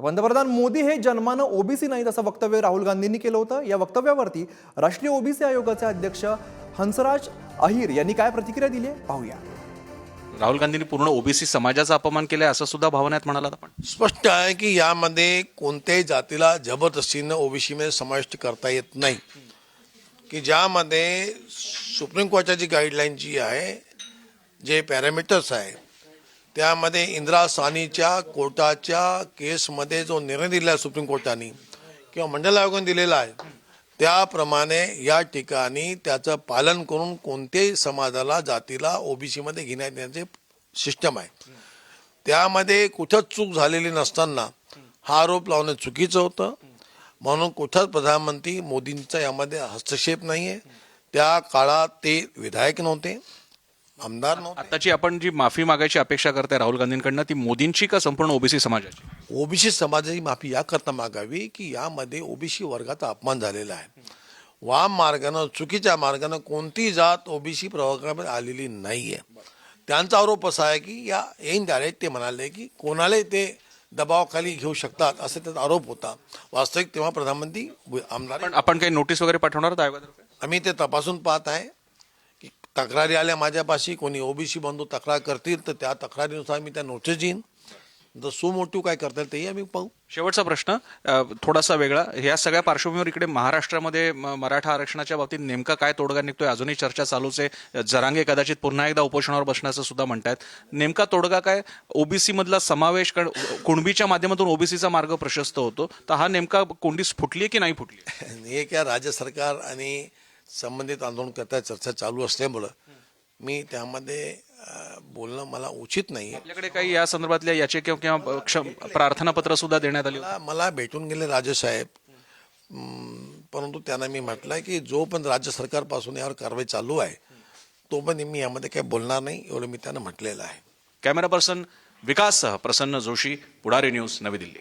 पंतप्रधान मोदी हे जन्मानं ओबीसी नाहीत असं वक्तव्य राहुल गांधींनी केलं होतं. या वक्तव्यावरती राष्ट्रीय ओबीसी आयोगाचे अध्यक्ष हंसराज अहिर यांनी काय प्रतिक्रिया दिली आहे? पाहूया. राहुल गांधींनी पूर्ण ओबीसी समाजाचा अपमान केलाय असं सुद्धा भावनेत म्हणालात आपण. स्पष्ट आहे की यामध्ये कोणत्याही जातीला जबरदस्तीनं ओबीसीमध्ये समाविष्ट करता येत नाही. की ज्यामध्ये सुप्रीम कोर्टाची जी गाईडलाईन जी आहे जे पॅरामीटर्स आहे त्यामध्ये इंदिरा सानीच्या कोर्टाच्या केसमध्ये जो निर्णय दिला आहे सुप्रीम कोर्टाने किंवा मंडल आयोगाने दिलेला आहे त्याप्रमाणे या ठिकाणी त्याचं पालन करून कोणत्याही समाजाला जातीला ओबीसीमध्ये घेण्यात येण्याचे सिस्टम आहे. त्यामध्ये कुठंच चूक झालेली नसताना हा आरोप लावणं चुकीचं होतं. म्हणून कुठंच प्रधानमंत्री मोदींचा यामध्ये हस्तक्षेप नाही आहे त्या काळात ते विधायक नव्हते. आमदार नव्हते. आताची आपण जी माफी मागायची अपेक्षा करताय राहुल गांधींकडनं ती मोदींची का संपूर्ण ओबीसी समाजाची? ओबीसी समाजाची माफी याकरता मागावी की यामध्ये ओबीसी वर्गाचा अपमान झालेला आहे. वाम मार्गानं चुकीच्या मार्गानं कोणती जात ओबीसी प्रवर्गामध्ये आलेली नाही आहे त्यांचा आरोप असा आहे की या इनडायरेक्ट ते म्हणाले की कोणाला ते दबावाखाली घेऊ शकतात असा त्याचा आरोप होता. वास्तविक तेव्हा प्रधानमंत्री आमदार पण आपण काही नोटीस वगैरे पाठवणार आम्ही ते तपासून पाहत आहे. तक्रारी आल्या माझ्यापाशी कोणी ओबीसी बंधू तक्रार करतील तर त्या तक्रारीनुसार मी त्या नोटीस देईन. जर सुमोटिव्ह काय करता येईल तेही आम्ही पाहू. शेवटचा प्रश्न थोडासा वेगळा. ह्या सगळ्या पार्श्वभूमीवर इकडे महाराष्ट्रामध्ये म- मराठा आरक्षणाच्या बाबतीत नेमका काय तोडगा निघतोय अजूनही चर्चा चालूच आहे. जरांगे कदाचित पुन्हा एकदा उपोषणावर बसण्याचं सुद्धा म्हणतायत. नेमका तोडगा काय? ओबीसी मधला समावेश कारण कुणबीच्या माध्यमातून ओबीसीचा मार्ग प्रशस्त होतो. तर हा नेमका कोंडी फुटली की नाही फुटली हे काय राज्य सरकार आणि संबंधित आंदोलनकर्ता चर्चा चालू असल्यामुळं मी त्यामध्ये बोलणं मला उचित नाही आपल्याकडे काही या संदर्भातल्या याचिका किंवा प्रार्थनापत्र सुद्धा देण्यात आली. मला भेटून गेले राजेसाहेब परंतु त्यांना मी म्हटलंय की जो पण राज्य सरकारपासून यावर कारवाई चालू आहे तो पण मी यामध्ये काही बोलणार नाही एवढं मी त्यांना म्हटलेलं आहे. कॅमेरा पर्सन विकाससह प्रसन्न जोशी पुढारी न्यूज नवी दिल्ली.